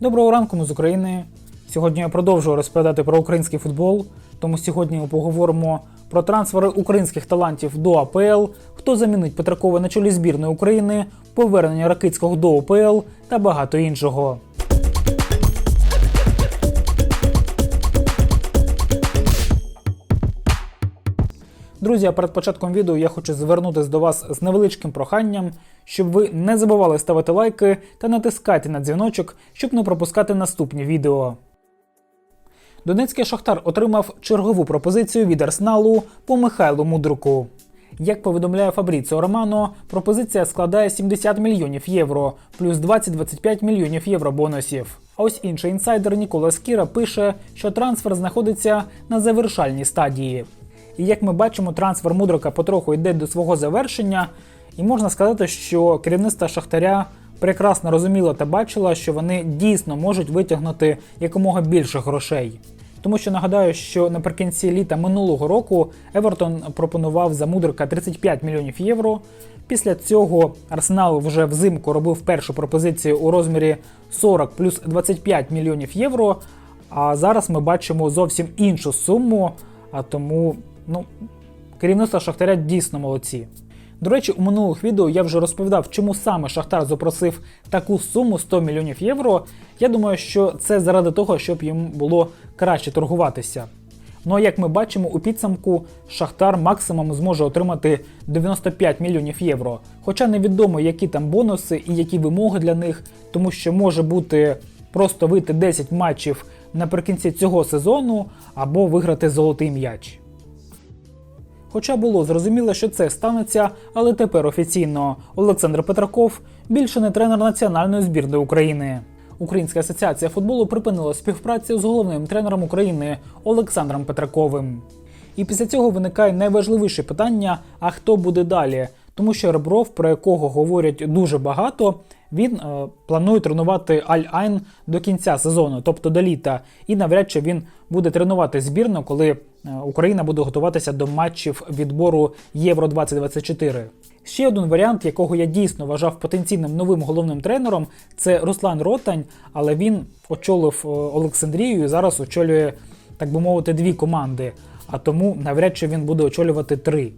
Доброго ранку, ми з України. Сьогодні я продовжую розповідати про український футбол. Тому сьогодні ми поговоримо про трансфери українських талантів до АПЛ, хто замінить Петракова на чолі збірної України, повернення Ракицького до АПЛ та багато іншого. Друзі, а перед початком відео я хочу звернутися до вас з невеличким проханням, щоб ви не забували ставити лайки та натискати на дзвіночок, щоб не пропускати наступні відео. Донецький Шахтар отримав чергову пропозицію від Арсеналу по Михайлу Мудруку. Як повідомляє Фабріціо Романо, пропозиція складає 70 мільйонів євро плюс 20-25 мільйонів євро бонусів. А ось інший інсайдер Нікола Скіра пише, що трансфер знаходиться на завершальній стадії. І як ми бачимо, трансфер Мудрока потроху йде до свого завершення, і можна сказати, що керівництво Шахтаря прекрасно розуміло та бачило, що вони дійсно можуть витягнути якомога більше грошей. Тому що нагадаю, що наприкінці літа минулого року Евертон пропонував за Мудрока 35 мільйонів євро. Після цього Арсенал вже взимку робив першу пропозицію у розмірі 40 плюс 25 мільйонів євро. А зараз ми бачимо зовсім іншу суму. А тому, ну, керівництво Шахтаря дійсно молодці. До речі, у минулих відео я вже розповідав, чому саме Шахтар запросив таку суму 100 мільйонів євро. Я думаю, що це заради того, щоб їм було краще торгуватися. Ну а як ми бачимо, у підсумку Шахтар максимум зможе отримати 95 мільйонів євро. Хоча невідомо, які там бонуси і які вимоги для них, тому що може бути просто вийти 10 матчів наприкінці цього сезону або виграти золотий м'яч. Хоча було зрозуміло, що це станеться, але тепер офіційно Олександр Петраков більше не тренер національної збірної України. Українська асоціація футболу припинила співпрацю з головним тренером України Олександром Петраковим. І після цього виникає найважливіше питання: а хто буде далі? Тому що Ребров, про якого говорять дуже багато, він е, планує тренувати Аль-Айн до кінця сезону, тобто до літа, і навряд чи він буде тренувати збірну, коли Україна буде готуватися до матчів відбору Євро 2024. Ще один варіант, якого я дійсно вважав потенційним новим головним тренером, це Руслан Ротань, але він очолив е, Олександрію і зараз очолює, так би мовити, дві команди. А тому навряд чи він буде очолювати три.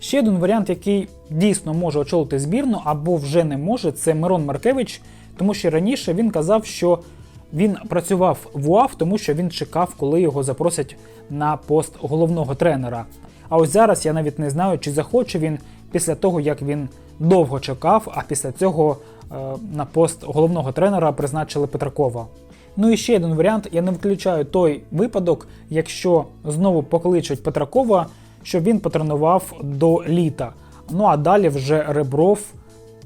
Ще один варіант, який дійсно може очолити збірну або вже не може, це Мирон Маркевич, тому що раніше він казав, що він працював в УАФ, тому що він чекав, коли його запросять на пост головного тренера. А ось зараз я навіть не знаю, чи захоче він після того, як він довго чекав, а після цього е, на пост головного тренера призначили Петракова. Ну і ще один варіант: я не виключаю той випадок, якщо знову покличуть Петракова, щоб він потренував до літа. Ну а далі вже Ребров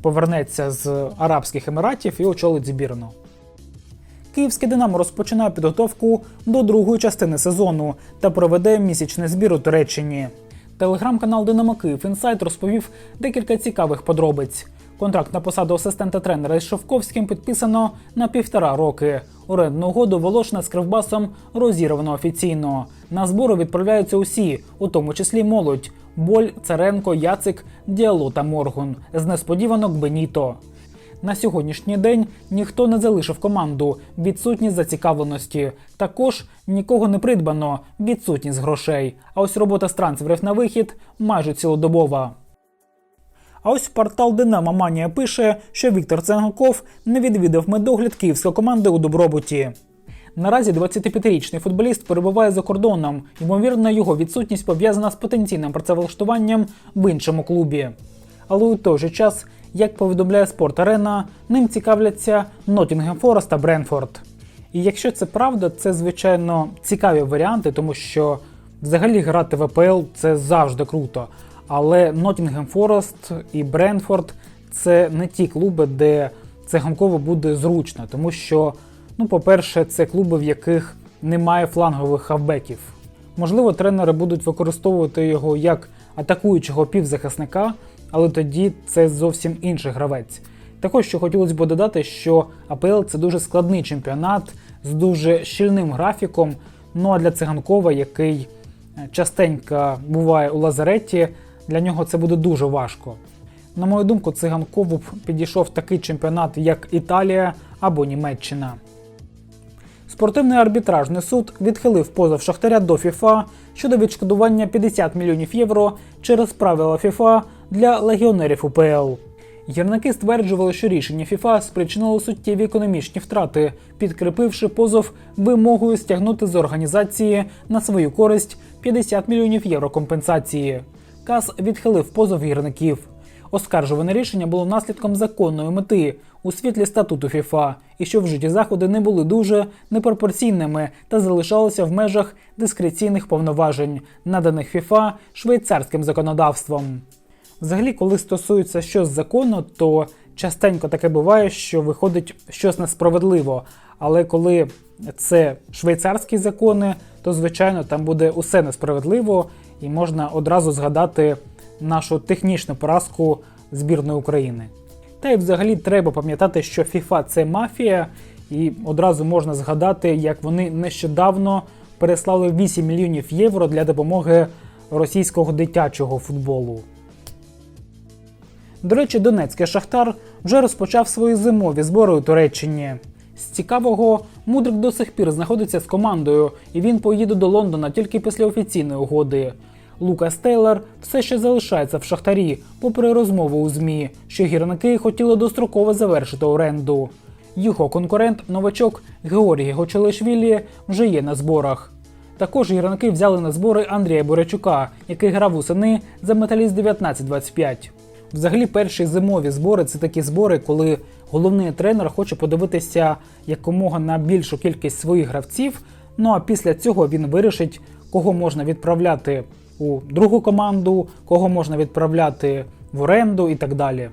повернеться з Арабських Еміратів і очолить збірну. Київське Динамо розпочинає підготовку до другої частини сезону та проведе місячний збір у Туреччині. Телеграм-канал Динамо Київ Інсайт розповів декілька цікавих подробиць. Контракт на посаду асистента тренера із Шовковським підписано на півтора роки. Орендну угоду Волошна з Кривбасом розірвано офіційно. На збори відправляються усі, у тому числі молодь: Боль, Царенко, Яцик, Діало та Моргун. З несподіванок Беніто. На сьогоднішній день ніхто не залишив команду, відсутність зацікавленості. Також нікого не придбано, відсутність грошей. А ось робота з трансферів на вихід майже цілодобова. А ось портал Динамо Манія пише, що Віктор Ценков не відвідав медогляд київської команди у Добробуті. Наразі 25-річний футболіст перебуває за кордоном. Ймовірно, його відсутність пов'язана з потенційним працевлаштуванням в іншому клубі. Але у той же час, як повідомляє Спорт Арена, ним цікавляться Ноттінгем Форест та Бренфорд. І якщо це правда, це звичайно цікаві варіанти, тому що взагалі грати в АПЛ це завжди круто. Але Ноттінгем Форест і Бренфорд це не ті клуби, де це циганково буде зручно, тому що, ну, по-перше, це клуби, в яких немає флангових хавбеків. Можливо, тренери будуть використовувати його як атакуючого півзахисника, але тоді це зовсім інший гравець. Також що хотілося б додати, що АПЛ це дуже складний чемпіонат з дуже щільним графіком. Ну а для циганкова, який частенько буває у лазареті, для нього це буде дуже важко. На мою думку, циганкову б підійшов такий чемпіонат, як Італія або Німеччина. Спортивний арбітражний суд відхилив позов Шахтаря до ФІФА щодо відшкодування 50 мільйонів євро через правила ФІФА для легіонерів УПЛ. Гірники стверджували, що рішення ФІФА спричинило суттєві економічні втрати, підкріпивши позов вимогою стягнути з організації на свою користь 50 мільйонів євро компенсації. КАС відхилив позов гірників. Оскаржуване рішення було наслідком законної мети у світлі статуту ФІФА, і що вжиті заходи не були дуже непропорційними та залишалися в межах дискреційних повноважень, наданих ФІФА швейцарським законодавством. Взагалі, коли стосується щось закону, то частенько таке буває, що виходить щось несправедливо. Але коли це швейцарські закони, то звичайно там буде усе несправедливо, і можна одразу згадати нашу технічну поразку збірної України. Та й взагалі треба пам'ятати, що FIFA – це мафія, і одразу можна згадати, як вони нещодавно переслали 8 мільйонів євро для допомоги російського дитячого футболу. До речі, Донецький Шахтар вже розпочав свої зимові збори у Туреччині. З цікавого, Мудрик до сих пір знаходиться з командою, і він поїде до Лондона тільки після офіційної угоди. Лукас Тейлор все ще залишається в Шахтарі, попри розмову у ЗМІ, що гірники хотіли достроково завершити оренду. Його конкурент, новачок Георгій Гочелишвілі, вже є на зборах. Також гірники взяли на збори Андрія Борячука, який грав у сини за металіст 1925. Взагалі, перші зимові збори це такі збори, коли головний тренер хоче подивитися якомога на більшу кількість своїх гравців. Ну а після цього він вирішить, кого можна відправляти у другу команду, кого можна відправляти в оренду і так далі.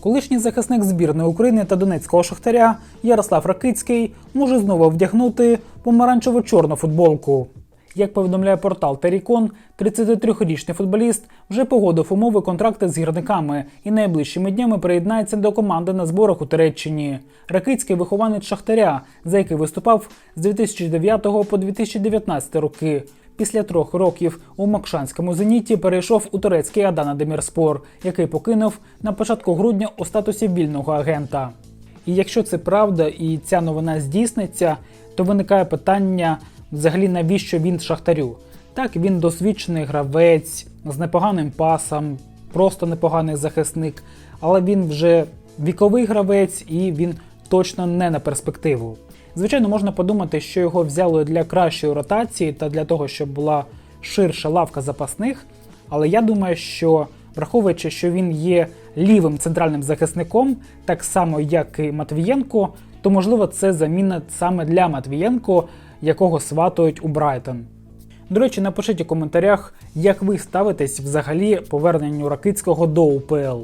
Колишній захисник збірної України та Донецького Шахтаря Ярослав Ракицький може знову вдягнути помаранчево-чорну футболку. Як повідомляє портал Терікон, 33-річний футболіст вже погодив умови контракти з гірниками і найближчими днями приєднається до команди на зборах у Туреччині. Ракицький вихованець Шахтаря, за який виступав з 2009 по 2019 роки. Після трьох років у Макшанському зеніті перейшов у турецький Адана Демірспор, який покинув на початку грудня у статусі вільного агента. І якщо це правда і ця новина здійсниться, то виникає питання взагалі навіщо він шахтарю. Так, він досвідчений гравець з непоганим пасом, просто непоганий захисник, але він вже віковий гравець і він точно не на перспективу. Звичайно, можна подумати, що його взяли для кращої ротації та для того, щоб була ширша лавка запасних. Але я думаю, що враховуючи, що він є лівим центральним захисником, так само як і Матвієнко, то можливо це заміна саме для Матвієнко, якого сватують у Брайтон. До речі, напишіть у коментарях, як ви ставитесь взагалі поверненню Ракицького до УПЛ.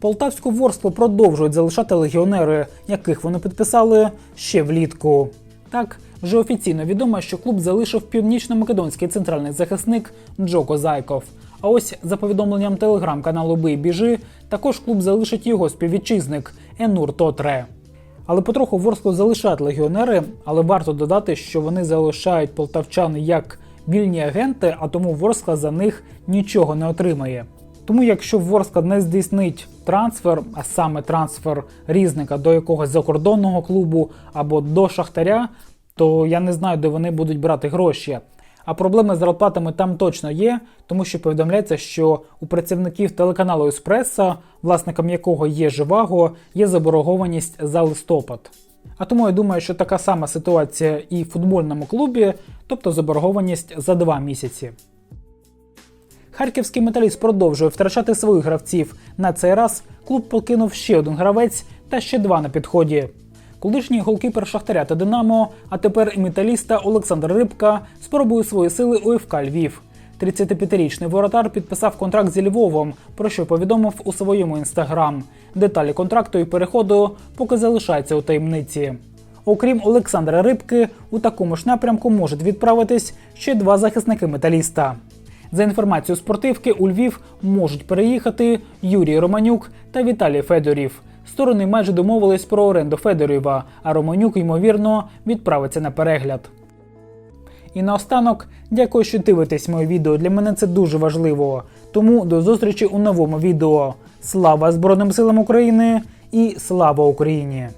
Полтавську ворство продовжують залишати легіонери, яких вони підписали ще влітку. Так, вже офіційно відомо, що клуб залишив північно-македонський центральний захисник Джоко Зайков. А ось за повідомленням телеграм-каналу Бий біжи, також клуб залишить його співвітчизник Енур Тотре. Але потроху Ворсклу залишають легіонери, але варто додати, що вони залишають полтавчан як вільні агенти, а тому Ворскла за них нічого не отримає. Тому, якщо Ворскла не здійснить трансфер, а саме трансфер різника до якогось закордонного клубу або до Шахтаря, то я не знаю, де вони будуть брати гроші. А проблеми з зарплатами там точно є, тому що повідомляється, що у працівників телеканалу Еспресо, власником якого є Живаго, є заборгованість за листопад. А тому я думаю, що така сама ситуація і в футбольному клубі, тобто заборгованість за два місяці. Харківський металіст продовжує втрачати своїх гравців. На цей раз клуб покинув ще один гравець та ще два на підході. Колишній голкіпер Шахтаря та Динамо, а тепер і металіста Олександр Рибка спробує свої сили у ФК Львів. 35-річний воротар підписав контракт зі Львовом, про що повідомив у своєму інстаграм. Деталі контракту і переходу поки залишаються у таємниці. Окрім Олександра Рибки, у такому ж напрямку можуть відправитись ще два захисники металіста. За інформацією спортивки, у Львів можуть переїхати Юрій Романюк та Віталій Федорів. Сторони майже домовились про оренду Федорєва, а Романюк, ймовірно, відправиться на перегляд. І наостанок, дякую, що дивитесь моє відео. Для мене це дуже важливо. Тому до зустрічі у новому відео. Слава Збройним силам України і слава Україні!